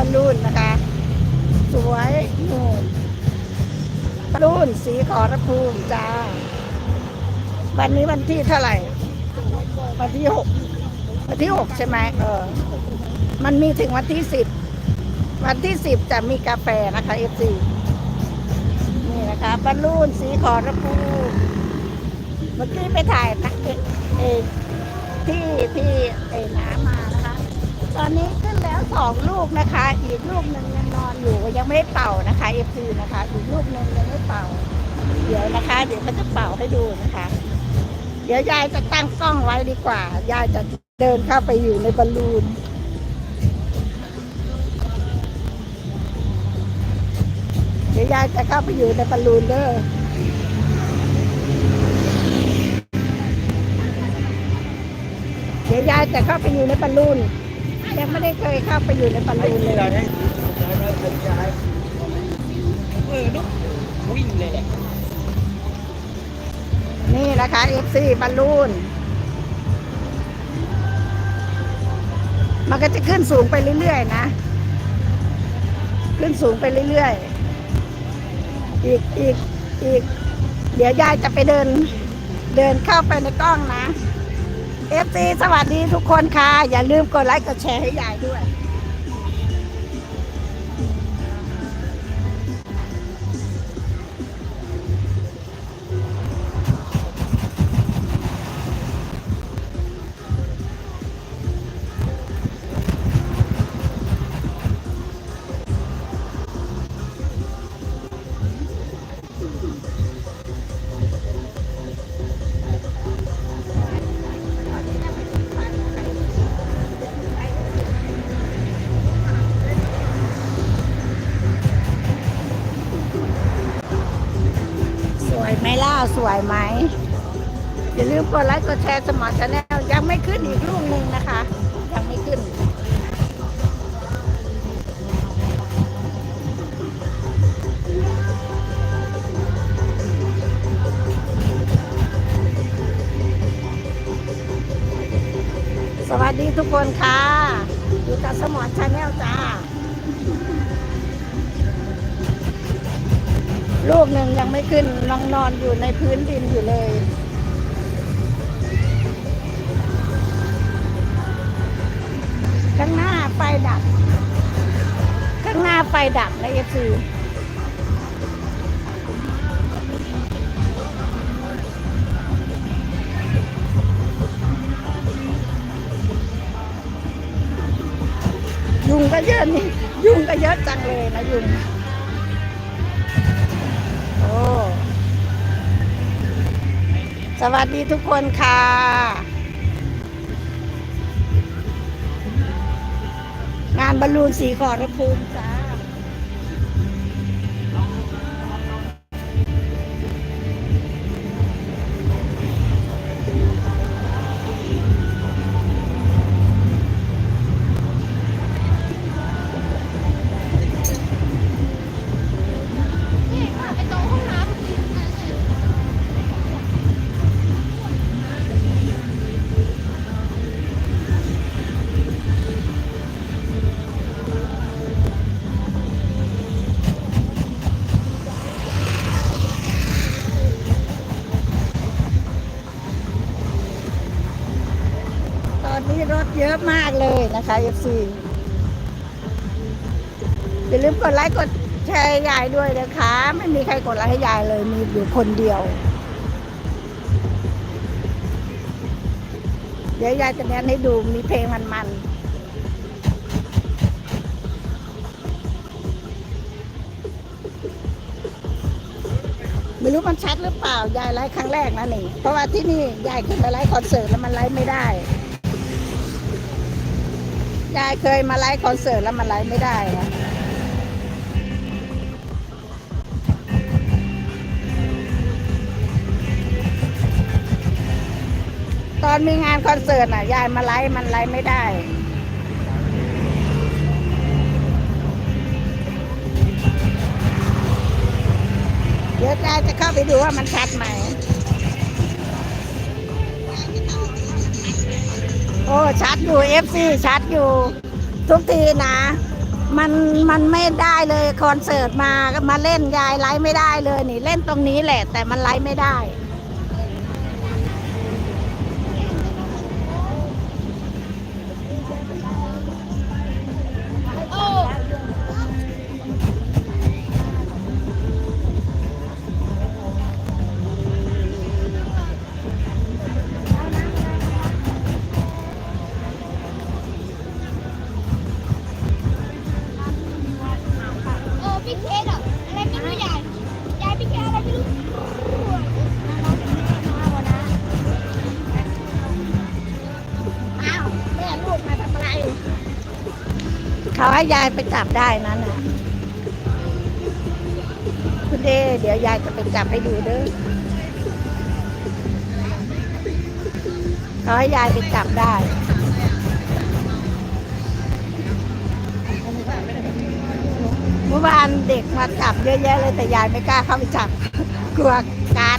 อลลูนนะคะ สวยนู่นบอลลูนสีขอรภูมิจ้า วันนี้วันที่เท่าไหร่ วันที่หกวันที่หกใช่ไหมเออ มันมีถึงวันที่สิบวันที่สิบจะมีกาแฟนะคะเอฟซีนี่นะคะบอลลูนสีขอรภูมิเมื่อกี้ไปถ่ายนะเอเอที่ที่เอน้ำมา ตอนนี้ขึ้นแล้วสองลูกนะคะ อีกลูกหนึ่งยังนอนอยู่ยังไม่ได้เป่านะคะเอฟซีนะคะ อีกลูกหนึ่งยังไม่เป่า เดี๋ยวนะคะ เดี๋ยวเขาจะเป่าให้ดูนะคะ เดี๋ยวยายจะตั้งกล้องไว้ดีกว่ายายจะเดินเข้าไปอยู่ในบอลลูนเดี๋ยวยายจะเข้าไปอยู่ในบอลลูนเด้อเดี๋ยวยายจะเข้าไปอยู่ในบอลลูน ยังไม่ได้เคยเข้าไปอยู่ในบอลลูนเลย เออลูกวิ่งเลยแหละนี่นะคะเอฟซีบอลลูน มันก็จะขึ้นสูงไปเรื่อยๆนะ ขึ้นสูงไปเรื่อยๆ อีกอีกอีก เดี๋ยวยายจะไปเดิน เดินเข้าไปในกล้องนะ เอฟซีสวัสดีทุกคนค่ะ อย่าลืมกดไลค์กดแชร์ให้ยายด้วย วสวยไหมอย่าลืมกดไลค์กดแชร์สมอชาแนลยังไม่ขึ้นอีกลูกหนึ่งนะคะ ยังไม่ขึ้นสวัสดีทุกคนค่ะ อยู่กับสมอชาแนลจ้า ลูกหนึ่งยังไม่ขึ้นนอนนอนอยู่ในพื้นดินอยู่เลยข้างหน้าไฟดับข้างหน้าไฟดับนะเอฟซียุงก็เยอะนี่ ยุงก็เยอะจังเลยนะยุง สวัสดีทุกคนค่ะ งานบอลลูนสีขอรภูมิจ้า เยอะมากเลยนะคะ FC อย่าลืมกดไลค์กดแชร์ยายด้วยนะคะ ไม่มีใครกดไลค์ให้ยายเลยมีอยู่คนเดียว เดี๋ยวยายจะแนะนให้ดูมีเพลงมันๆไม่รู้มันชัดหรือเปล่ายายไลฟ์ครั้งแรกนะนี่ เพราะว่าที่นี่ยายขึ้นไปไลฟ์คอนเสิร์ตแล้วมันไลฟ์ไม่ได้ ยายเคยมาไลฟ์คอนเสิร์ตแล้วมันไลฟ์ไม่ได้นะตอนมีงานคอนเสิร์ตน่ะยายมาไลฟ์มันไลฟ์ไม่ได้เดี๋ยวยายจะเข้าไปดูว่ามันชัดไหม อ้ชัดอยู่เอฟซีชัดอยู่ ทุกทีนะ มันมันไม่ได้เลยคอนเสิร์ตมาก็มาเล่นยายไลฟ์ไม่ได้เลยนี่เล่นตรงนี้แหละ แต่มันไลฟ์ไม่ได้ ให้ยายไปจับได้นั่นน่ะคุณเดเดี๋ยวยายจะไปจับให้ดูเด้อขาให้ยายไปจับได้เมื่อวานเด็กมาจับเยอะแยะเลยแต่ยายไม่กล้าเข้าไปจับ กลัวการ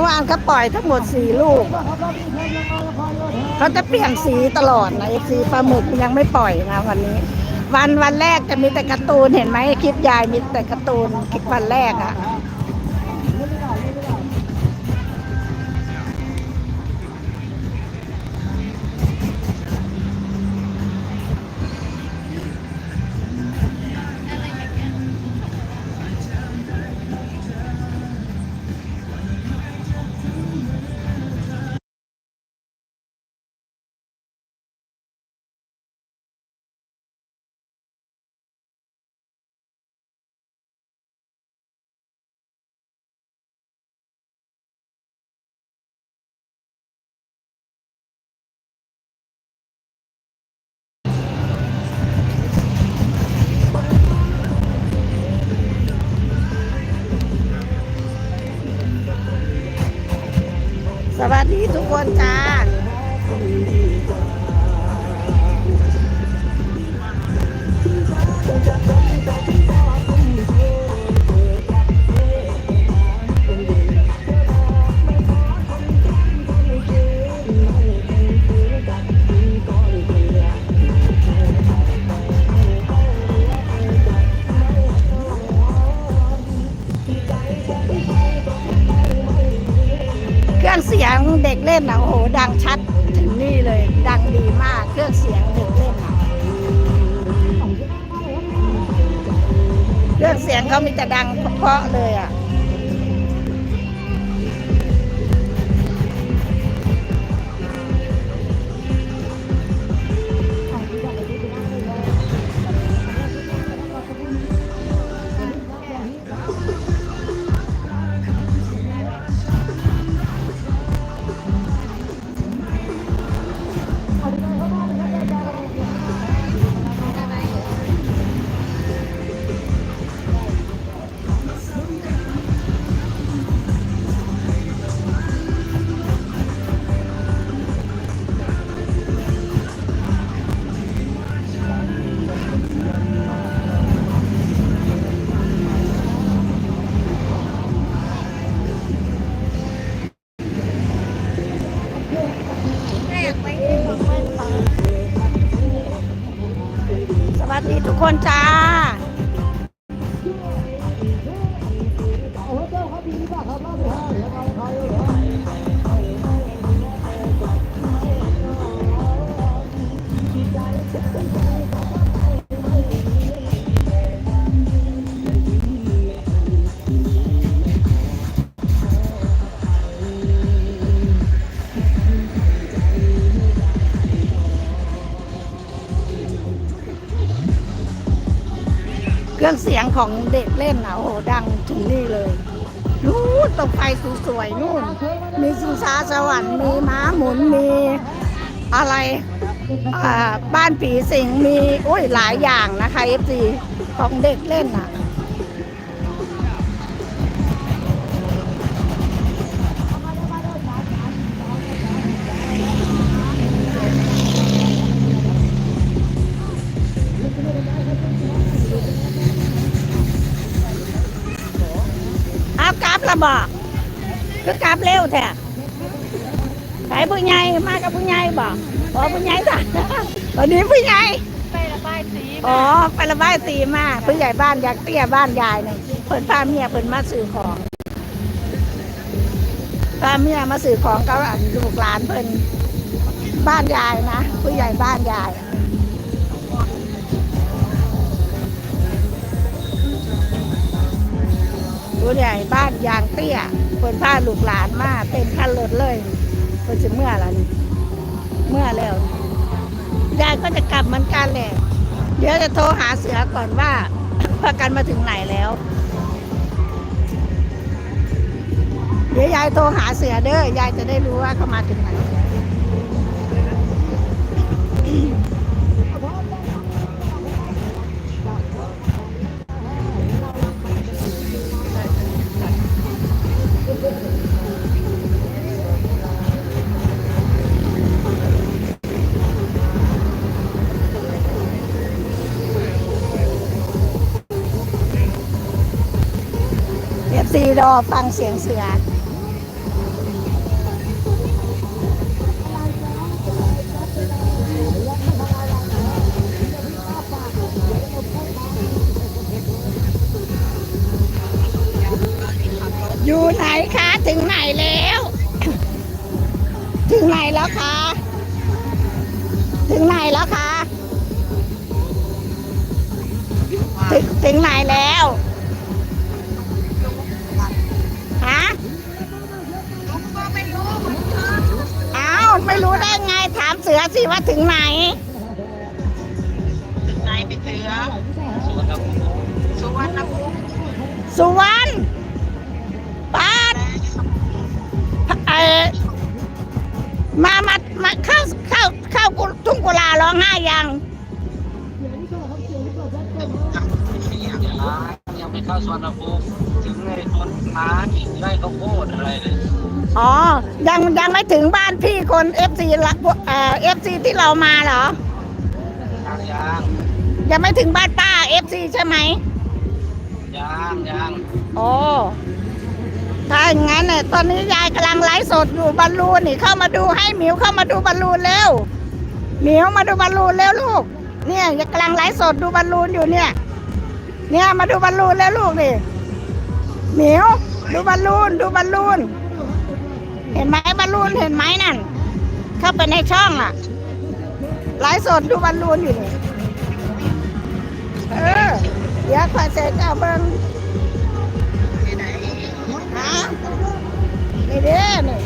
มื่อวานเขาปล่อยทั้งหมดสี่ลูก เขาจะเปลี่ยนสีตลอดนะเอฟซีปลาหมึกยังไม่ปล่อยนะวันนี้ วันวันแรกจะมีแต่การ์ตูนเห็นไหมคลิปยายมีแต่การ์ตูนคลิปวันแรกอะส ดีทุกคนจ้า เล่นอะโอ้โหดังชัดถึงนี่เลย ดังดีมากเครื่องเสียงหนึ่งเล่นอะเครื่องเสียงเขามีแต่ดังเพาะเลยอะ รื่องเสียงของเด็กเล่นอะโอ้โหดังถึงนี่เลยนู่นตรงไฟสวยๆนู่น มีชิงช้าสวรรค์มีม้าหมุนมีอะไรอ่าบ้านผีสิงมีโอ้ยหลายอย่างนะคะเอฟซีของเด็กเล่นอะ เอากราฟระบอกก็กลับเร็วแท้ไปผู้ใหญ่มากับผู้ใหญ่บอกขอผู้ใหญ่จ้ะวันนี้ผู้ใหญ่ไประบายสีอ๋อไประบายสีมาผู้ใหญ่บ้านอยากเตี้ยบ้านยายหนึ่งเพิ่นพาเมียเพิ่นมาซื้อของพาเมียมาซื้อของเขาอันลูกหลานเพิ่นบ้านยายนะผู้ใหญ่บ้านยาย ผู้ใหญ่บ้านยางเตี้ยเพิ่นพาลูกหลานมาเต็มคันรถเลยเพิ่นจะเมื่อล้วนี่เมื่อแล้วยายก็จะกลับเหมือนกันแหละเดี๋ยวจะโทรหาเสือก่อนว่าพากันมาถึงไหนแล้ว เดี๋ยวยายโทรหาเสือเด้อยายจะได้รู้ว่าเขามาถึงไหน อฟซีรอฟังเสียงเสืออยู่ไหนคะ ถึงไหนแล้ว ถึงไหนแล้วคะ ถึงไหนแล้วคะ ถึงถึงไหนแล้ว ฮะอ้าวไม่รู้ได้ไง ถามเสือสิว่าถึงไหนไหนไปเถือสุวรรณภูมิสุวรรณภูมิสุวรรณปาดเออมามามาเข้าเข้าเข้าทุ่งกุลาร้องไห้ยังยังไม่เข้าสุวรรณภูมิถึงในต้นม้ากิ่งไร่ข้าวโพดอะไรเลยอ๋อ ยังยังไม่ถึงบ้านพี่คนเอฟซีละเอ่อฟซีที่เรามาเหรอ ยางยางยังไม่ถึงบ้านป้าเอฟซีใช่ไหมยางยางโอ้ถ้าอย่างนั้นเนี่ยตอนนี้ยายกำลังไลฟ์สดอยู่บอลลูนนี่เข้ามาดูให้หมิวเข้ามาดูบอลลูนเร็วหมิวมาดูบอลลูนเร็วลูก เนี่ยยายกำลังไลฟ์สดดูบอลลูนอยู่เนี่ย เนี่ยมาดูบอลลูนแล้วลูกนี่หมิวดูบอลลูนดูบอลลูน เห็นไหมบอลลูนเห็นไหมนั่น เข้าไปในช่องอะไลฟ์สดดูบอลลูนอยู่นี่เออเดี๋ยวขอเสร็จเอาเบิ้งฮะนี่เด้อนี่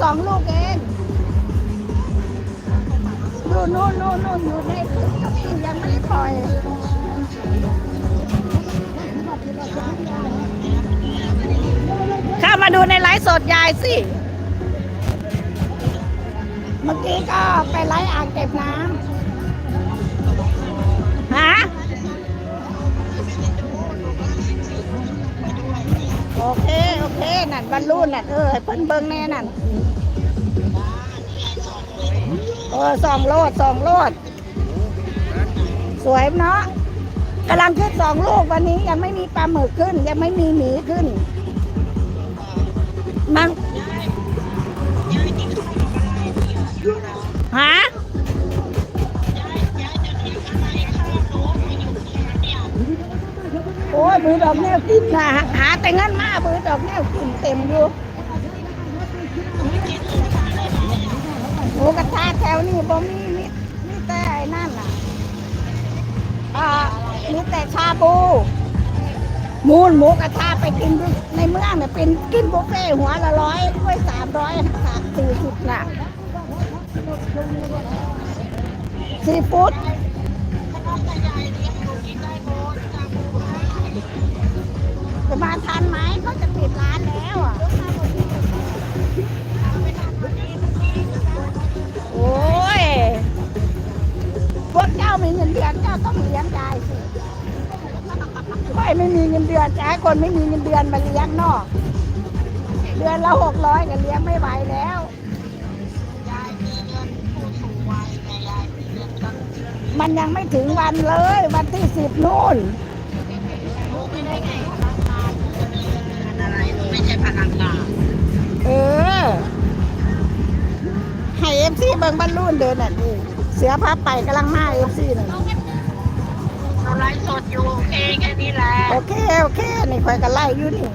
สองลูกเองนู่นนู่นนู่นนู่นอยู่ในตึกกับที่ยังไม่ได้ปล่อยเข้ามาดูในไลฟ์สดยายสิ เมื่อกี้ก็ไปไลฟ์อ่างเก็บน้ำ บรรลุนั่นเออให้เพิ่นเบิ่งแน่นั่นเออสองโลดสองโลด สวยเนาะกำลังขึ้นสองลูกวันนี้ยังไม่มีปลาหมึกขึ้น ยังไม่มีหมีขึ้น มันฮะโอ้ยบือดอกแนวกินนะ แต่เงินมาบือดอกแนวกินเต็มอยู่หมูกระทะแถวนี้บ่มีมีมีแต่ไอ้นั่นน่ะอ่ามีแต่ชาบูมูนหมูกระทะไปกินในเมืองเนี่ยเป็นกินบุฟเฟ่หัวละร้อยด้วยสามร้อยสามสี่สิบน่ะซีฟู้ด จะมาทันไหมเขาจะปิดร้านแล้วอะโอ้ยพวกเจ้าไม่มีเงินเดือนเจ้าต้องเลี้ยงใจใสิค่อยไม่มีเงินเดือนแต่คนไม่มีเงินเดือนมาเลี้ยงนอกเดือนละหกร้อยก็เลี้ยงไม่ไหวแล้วมันยังไม่ถึงวันเลย วันที่สิบนู่น ไม่ใช่พลังงานเออ ให้เอฟซีเบิ่งบรรลุนเดินน่ะนี่เสือพาไปกำลังมาเอฟซีน่ะเราไลฟ์สดอยู่โอเคแค่นี้แหละโอเคโอเคนี่คอยกันไล่อยู่นี่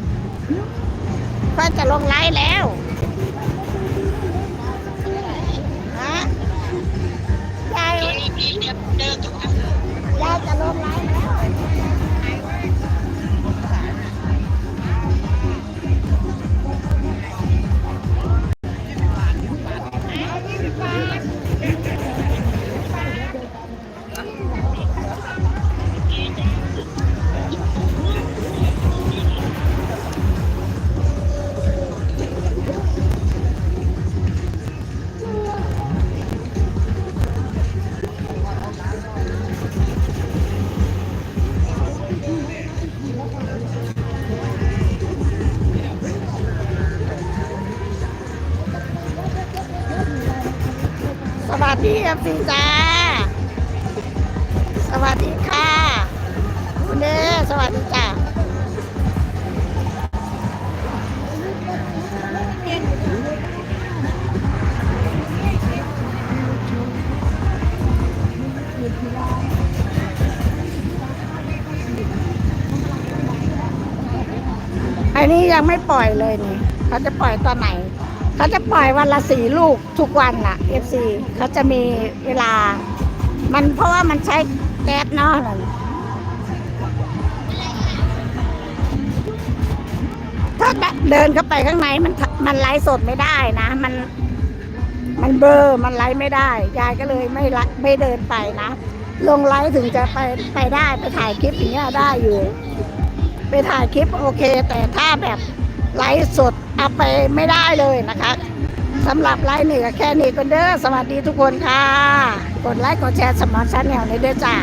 คอยจะลงไล่แล้วฮะยายพี่เดี๋ยวเดินตรงนั้นยายจะลงไล่แล้ว ฟซีจ้า สวัสดีค่ะคุณเด้สวัสดีจ้าอันนี้ยังไม่ปล่อยเลยนี่ เขาจะปล่อยตอนไหน เขาจะปล่อยวันละสี่ลูกทุกวันล่ะ FC เขาจะมีเวลา มันเพราะว่ามันใช้แก๊สเนาะถ้าเดินเข้าไปข้างในมันมันไลฟ์สดไม่ได้นะ มันมันเบอร์มันไลฟ์ไม่ได้ ยายก็เลยไม่ไลฟ์ไม่เดินไปนะ ลงไลฟ์ถึงจะไปไปได้ไปถ่ายคลิปอย่างเงี้ยได้อยู่ ไปถ่ายคลิปโอเค แต่ถ้าแบบไลฟ์สด อาไปไม่ได้เลยนะคะสำหรับไลฟ์นี่ก็แค่นี้กันเด้อสวัสดีทุกคนค่ะ กดไลค์กดแชร์สมอลชาแนลในเด้อจ้า